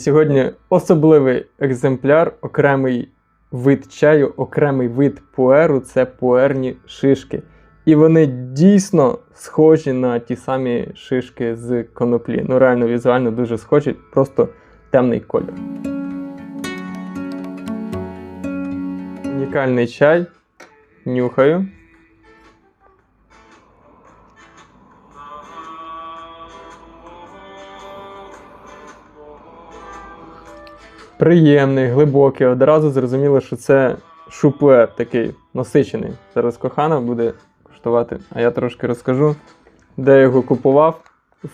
сьогодні особливий екземпляр, окремий вид чаю, окремий вид пуеру це пуерні шишки. І вони дійсно схожі на ті самі шишки з коноплі. Ну, реально, візуально дуже схожі, просто темний колір. Унікальний чай. Нюхаю. Приємний, глибокий. Одразу зрозуміло, що це шупуер такий насичений. Зараз кохана буде куштувати, а я трошки розкажу, де його купував.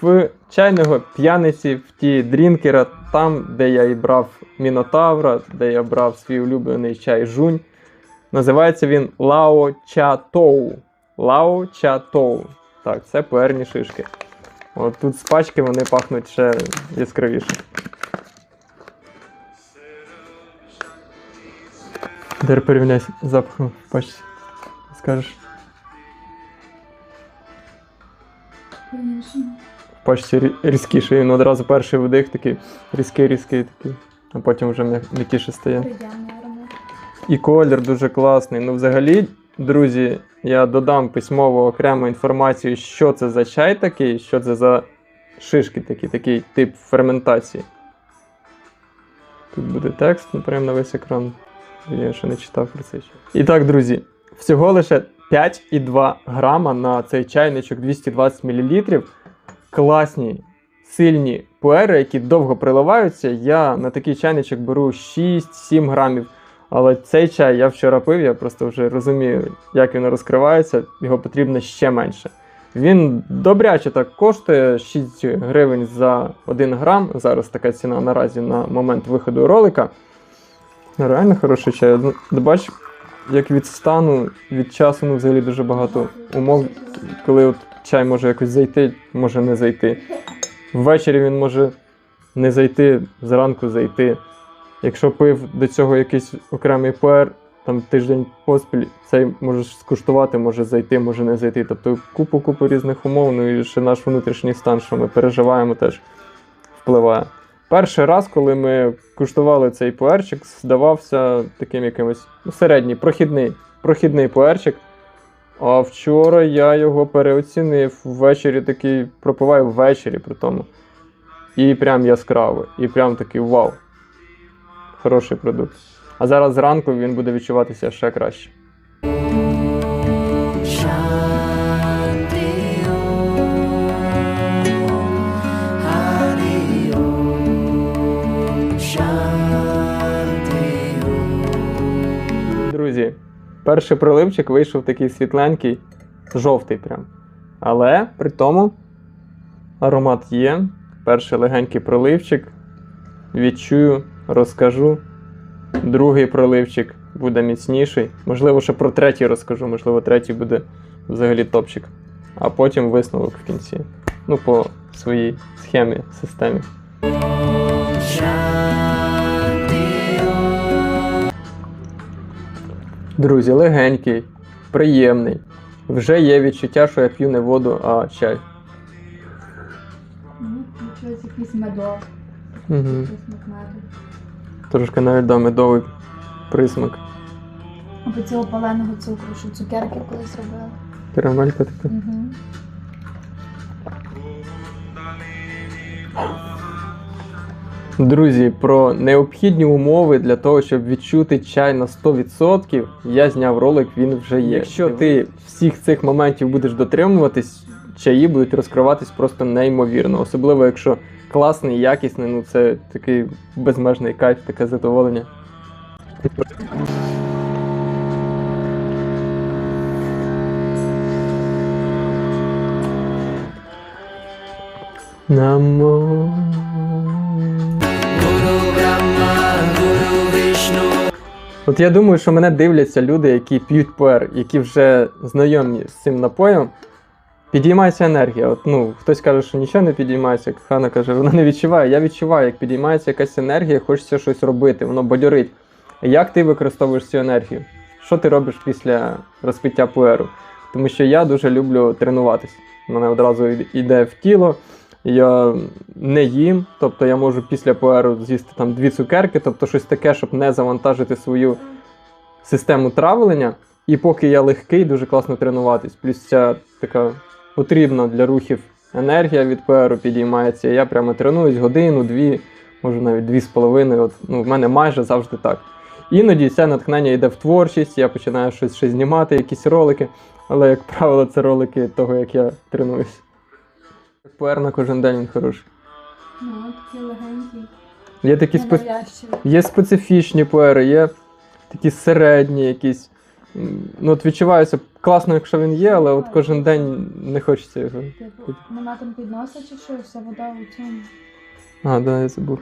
В чайного п'яниці, в ті дрінкера, там, де я і брав Мінотавра, де я брав свій улюблений чай жунь. Називається він Лао Ча Тоу. Лао Ча Тоу. Так, це пуерні шишки. От тут з пачки вони пахнуть ще яскравіше. Дар порівняй запахом в. Скажеш. Конечно. В пачці рі- різкіший. Він одразу перший вдих такий різкий, різкий такий. А потім вже м'якіше стає. І колір дуже класний. Ну, взагалі, друзі, я додам письмово окрему інформацію, що це за чай такий, що це за шишки такі, такий тип ферментації. Тут буде текст, ну прямо на весь екран. Я ще не читав про цей чай. І так, друзі, всього лише 5,2 грама на цей чайничок 220 мл. Класні, сильні пуери, які довго приливаються. Я на такий чайничок беру 6-7 грамів. Але цей чай я вчора пив, я просто вже розумію, як він розкривається, його потрібно ще менше. Він добряче так коштує 6 гривень за 1 грам. Зараз така ціна наразі на момент виходу ролика. Реально хороший чай. Ну, бач, як від стану, від часу, ну взагалі дуже багато умов, коли от чай може якось зайти, може не зайти. Ввечері він може не зайти, зранку зайти. Якщо пив до цього якийсь окремий пуер, там тиждень поспіль, цей можеш скуштувати, може зайти, може не зайти. Тобто купу-купу різних умов, ну і ще наш внутрішній стан, що ми переживаємо, теж впливає. Перший раз, коли ми куштували цей пуерчик, здавався таким якимось ну, середній, прохідний, прохідний пуерчик. А вчора я його переоцінив ввечері такий, пропиваю ввечері при тому. І прям яскравий. І прям такий вау хороший продукт. А зараз зранку він буде відчуватися ще краще. Перший проливчик вийшов такий світленький, жовтий прям. Але при тому аромат є. Перший легенький проливчик. Відчую, розкажу. Другий проливчик буде міцніший. Можливо, ще про третій розкажу, можливо, третій буде взагалі топчик. А потім висновок в кінці. Ну, по своїй схемі, системі. Друзі, легенький, приємний. Вже є відчуття, що я п'ю не воду, а чай. Щось якийсь медок. Угу. Присмак меду. Трошки навіть да, медовий присмак. Або цього паленого цукру, що цукерки колись робили. Карамелька така. Угу. Друзі, про необхідні умови для того, щоб відчути чай на 100%, я зняв ролик, він вже є. Якщо ти всіх цих моментів будеш дотримуватись, чаї будуть розкриватись просто неймовірно. Особливо, якщо класний, якісний, ну це такий безмежний кайф, таке задоволення. Намо. От я думаю, що мене дивляться люди, які п'ють пуер, які вже знайомі з цим напоєм. Підіймається енергія. От, ну, хтось каже, що нічого не підіймається, Хана каже, вона не відчуває. Я відчуваю, як підіймається якась енергія, хочеться щось робити, воно бадьорить. Як ти використовуєш цю енергію? Що ти робиш після розпиття пуеру? Тому що я дуже люблю тренуватись. У мене одразу йде в тіло, я не їм, тобто я можу після пуеру з'їсти там дві цукерки, тобто щось таке, щоб не завантажити свою систему травлення. І поки я легкий, дуже класно тренуватись. Плюс ця така потрібна для рухів енергія від пуеру підіймається. Я прямо тренуюсь годину, дві, може навіть дві з половиною. От, ну, в мене майже завжди так. Іноді це натхнення йде в творчість, я починаю щось, щось знімати, якісь ролики, але, як правило, це ролики того, як я тренуюсь. Пуер на кожен день він хороший. Ну, такий легенький. Є такі спе... Є специфічні пуери, є такі середні якісь. Ну, от відчувається класно, якщо він є, але от кожен день не хочеться його. Типу, нема там підноса чи що, вся вода у цьому. А, да, я забув.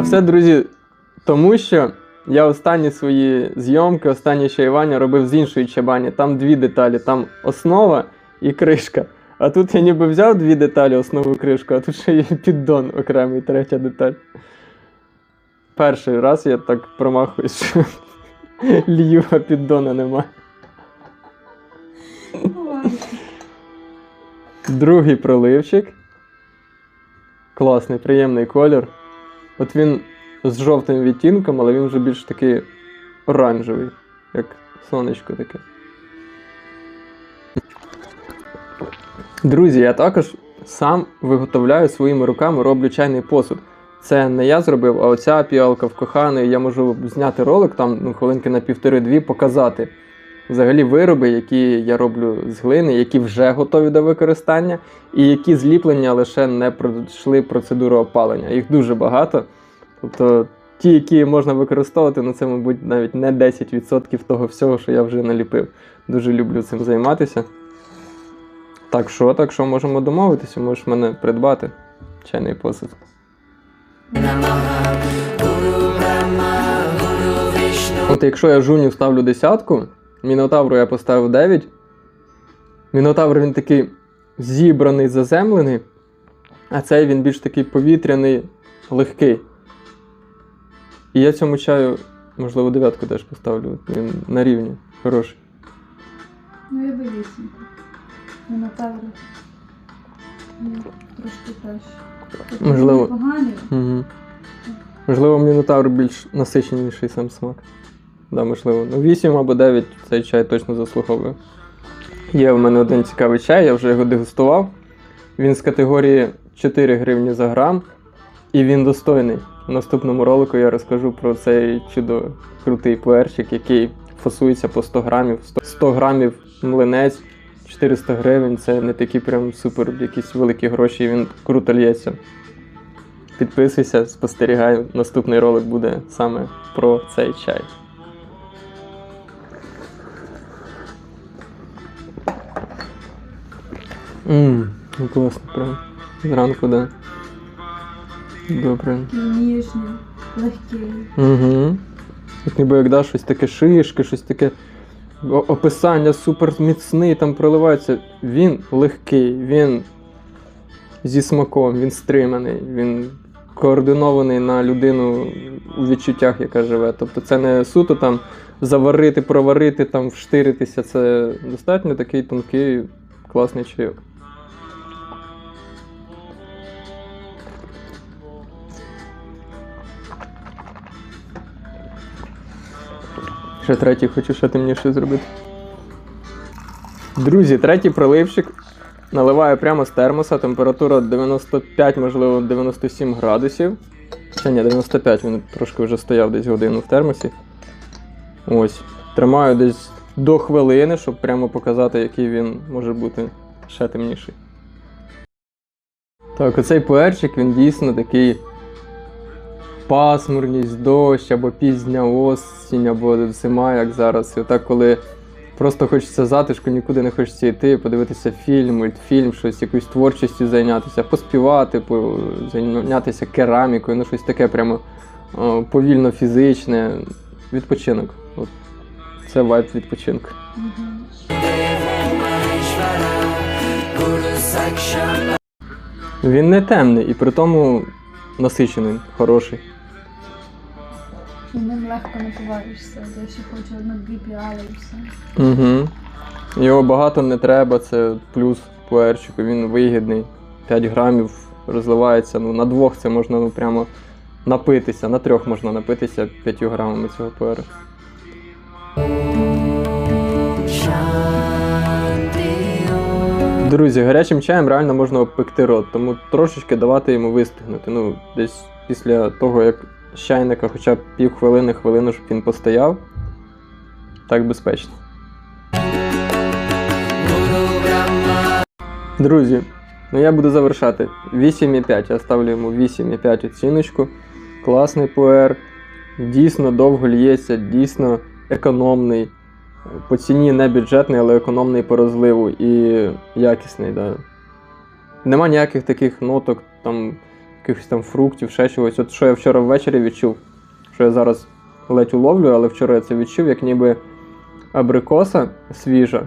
А все, друзі, тому що я останні свої зйомки, останні чаювання робив з іншої чабані. Там дві деталі, там основа і кришка. А тут я ніби взяв дві деталі, основу і кришку, а тут ще є піддон окремий, третя деталь. Перший раз я так промахуюсь, що лью, а піддона нема. Другий проливчик. Класний, приємний колір. От він з жовтим відтінком, але він вже більш такий оранжевий, як сонечко таке. Друзі, я також сам виготовляю своїми руками, роблю чайний посуд. Це не я зробив, а оця піалка в коханої. Я можу зняти ролик, там ну, хвилинки на півтори-дві, показати взагалі вироби, які я роблю з глини, які вже готові до використання, і які зліплення лише не пройшли процедуру опалення. Їх дуже багато. Тобто ті, які можна використовувати, ну це, мабуть, навіть не 10% того всього, що я вже наліпив. Дуже люблю цим займатися. Так що, так що можемо домовитися, можеш мене придбати. Чайний посуд. От якщо я жуню ставлю десятку, Мінотавру я поставив 9. Мінотавр він такий зібраний, заземлений, а цей він більш такий повітряний, легкий. І я цьому чаю, можливо, дев'ятку теж поставлю. Він на рівні. Хороший. Ну, я боюсь. Мінотаври. Ну, трошки краще. Можливо. Угу. Можливо, Мінотавр більш насиченіший сам смак. Да, можливо. Ну, 8 або 9 цей чай точно заслуговує. Є в мене один цікавий чай, я вже його дегустував. Він з категорії 4 гривні за грам, і він достойний. В наступному ролику я розкажу про цей чудо крутий пуерчик, який фасується по 100 грамів. 100 100 грамів млинець, 400 гривень це не такі прям супер якісь великі гроші, він круто лється. Підписуйся, спостерігай. Наступний ролик буде саме про цей чай. Ммм, ну класно, прям. Зранку, да. Добре. Ніжний, легкий. Угу. От ніби як да, щось таке шишки, щось таке описання супер міцний, там проливається. Він легкий, він зі смаком, він стриманий, він координований на людину у відчуттях, яка живе. Тобто це не суто там заварити, проварити, там вштиритися. Це достатньо такий тонкий, класний чайок. Ще третій хочу ще темніше зробити. Друзі, третій проливчик наливаю прямо з термоса. Температура 95, можливо, 97 градусів. Ще ні, 95, він трошки вже стояв десь годину в термосі. Ось. Тримаю десь до хвилини, щоб прямо показати, який він може бути ще темніший. Так, оцей пуерчик, він дійсно такий пасмурність, дощ, або пізня осінь, або зима, як зараз. І отак, коли просто хочеться затишку, нікуди не хочеться йти, подивитися фільм, мультфільм, щось, якоюсь творчістю зайнятися, поспівати, зайнятися керамікою, ну щось таке прямо повільно фізичне. Відпочинок. От. Це вайб відпочинку. Він не темний і при тому насичений, хороший. І ним легко напиваєшся. Я ще хочу одну-дві і все. Угу. Його багато не треба, це плюс пуерчику, він вигідний. 5 грамів розливається. Ну, на двох це можна ну, прямо напитися, на трьох можна напитися 5 грамами цього пуеру. Друзі, гарячим чаєм реально можна обпекти рот, тому трошечки давати йому вистигнути. Ну, десь після того, як чайника хоча б пів хвилини, хвилину, щоб він постояв. Так безпечно. Друзі, ну я буду завершати. 8,5. Я ставлю йому 8,5 оціночку. Класний пуер. Дійсно довго лється, дійсно економний. По ціні не бюджетний, але економний по розливу і якісний. Да. Нема ніяких таких ноток, там, якихось там фруктів, ще чогось. От що я вчора ввечері відчув, що я зараз ледь уловлю, але вчора я це відчув, як ніби абрикоса свіжа,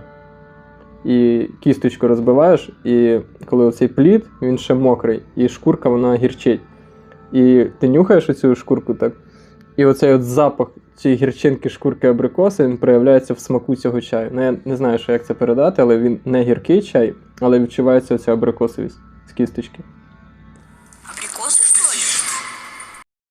і кісточку розбиваєш, і коли оцей плід, він ще мокрий, і шкурка вона гірчить. І ти нюхаєш оцю шкурку так. І оцей от запах цієї гірчинки шкурки абрикоси він проявляється в смаку цього чаю. Ну я не знаю, що як це передати, але він не гіркий чай, але відчувається оця абрикосовість з кісточки.